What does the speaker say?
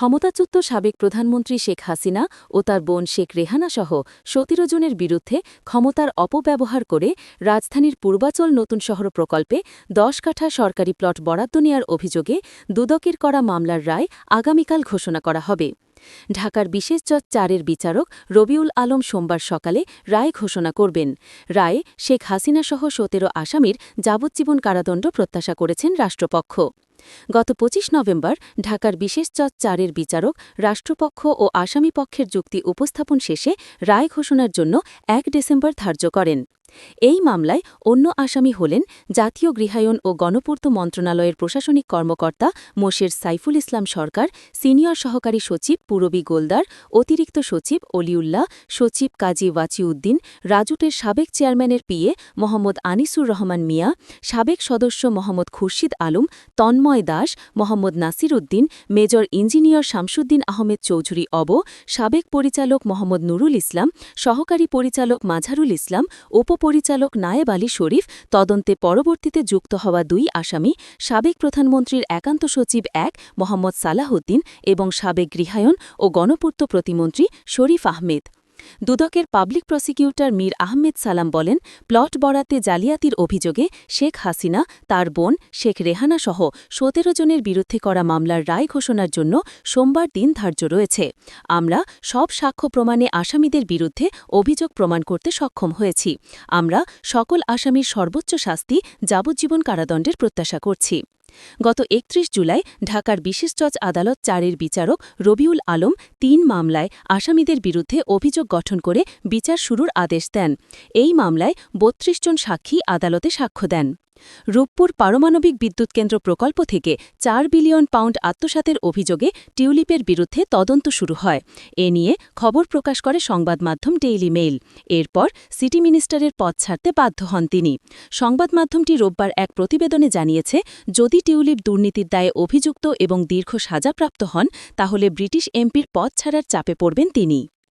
ক্ষমতাচ্যুত সাবেক প্রধানমন্ত্রী শেখ হাসিনা ও তার বোন শেখ রেহানা সহ সতেরো জনের বিরুদ্ধে ক্ষমতার অপব্যবহার করে রাজধানীর পূর্বাচল নতুন শহর প্রকল্পে দশ কাঠা সরকারি প্লট বরাদ্দ নেওয়ার অভিযোগে দুদকের করা মামলার রায় আগামীকাল ঘোষণা করা হবে। ঢাকার বিশেষ জজ চারের বিচারক রবিউল আলম সোমবার সকালে রায় ঘোষণা করবেন। রায়ে শেখ হাসিনাসহ সতেরো আসামির যাবজ্জীবন কারাদণ্ড প্রত্যাশা করেছেন রাষ্ট্রপক্ষ। গত ২৫ নভেম্বর ঢাকার বিশেষ জজ চারের বিচারক, রাষ্ট্রপক্ষ ও আসামি পক্ষের যুক্তি উপস্থাপন শেষে রায় ঘোষণার জন্য এক ডিসেম্বর ধার্য করেন। এই মামলায় অন্য আসামি হলেন জাতীয় গৃহায়ন ও গণপূর্ত মন্ত্রণালয়ের প্রশাসনিক কর্মকর্তা মোশের সাইফুল ইসলাম সরকার, সিনিয়র সহকারী সচিব পুরবী গোলদার, অতিরিক্ত সচিব অলিউল্লাহ, সচিব কাজী ওয়াচিউদ্দিন রাজুটের সাবেক চেয়ারম্যানের পিএ মোহাম্মদ আনিসুর রহমান মিয়া, সাবেক সদস্য মোহাম্মদ খুরশিদ আলম, তন্ময় দাস, মোহাম্মদ নাসির উদ্দিন মেজর ইঞ্জিনিয়র শামসুদ্দিন আহমেদ চৌধুরী অব, সাবেক পরিচালক মোহাম্মদ নুরুল ইসলাম, সহকারী পরিচালক মাঝারুল ইসলাম, উপপরিচালক নায়েব আলী শরীফ, তদন্তে পরবর্তীতে যুক্ত হওয়া দুই আসামি, সাবেক প্রধানমন্ত্রীর একান্ত সচিব এক, মোহাম্মদ সালাহউদ্দিন এবং সাবেক গৃহায়ন ও গণপূর্ত প্রতিমন্ত্রী শরীফ আহমেদ। দুদকের পাবলিক প্রসিকিউটর মীর আহমেদ সালাম বলেন, প্লট বরাতে জালিয়াতির অভিযোগে শেখ হাসিনা, তার বোন, শেখ রেহানা সহ সতেরো জনের বিরুদ্ধে করা মামলার রায় ঘোষণার জন্য সোমবার দিন ধার্য রয়েছে। আমরা সব সাক্ষ্য প্রমাণে আসামিদের বিরুদ্ধে অভিযোগ প্রমাণ করতে সক্ষম হয়েছি। আমরা সকল আসামির সর্বোচ্চ শাস্তি, যাবজ্জীবন কারাদণ্ডের প্রত্যাশা করছি। গত একত্রিশ জুলাই ঢাকার বিশেষ জজ আদালত চারের বিচারক রবিউল আলম তিন মামলায় আসামিদের বিরুদ্ধে অভিযোগ গঠন করে বিচার শুরুর আদেশ দেন। এই মামলায় বত্রিশ জন সাক্ষী আদালতে সাক্ষ্য দেন। রূপপুর পারমাণবিক বিদ্যুৎ কেন্দ্র প্রকল্প থেকে চার বিলিয়ন পাউন্ড আত্মসাতের অভিযোগে টিউলিপের বিরুদ্ধে তদন্ত শুরু হয়। এ নিয়ে খবর প্রকাশ করে সংবাদ মাধ্যম ডেইলি মেইল। এরপর সিটি মিনিস্টারের পদ ছাড়তে বাধ্য হন তিনি। সংবাদ মাধ্যমটি রোববার এক প্রতিবেদনে জানিয়েছে, যদি টিউলিপ দুর্নীতির দায়ে অভিযুক্ত এবং দীর্ঘ সাজাপ্রাপ্ত হন, তাহলে ব্রিটিশ এমপির পদ ছাড়ার চাপে পড়বেন তিনি।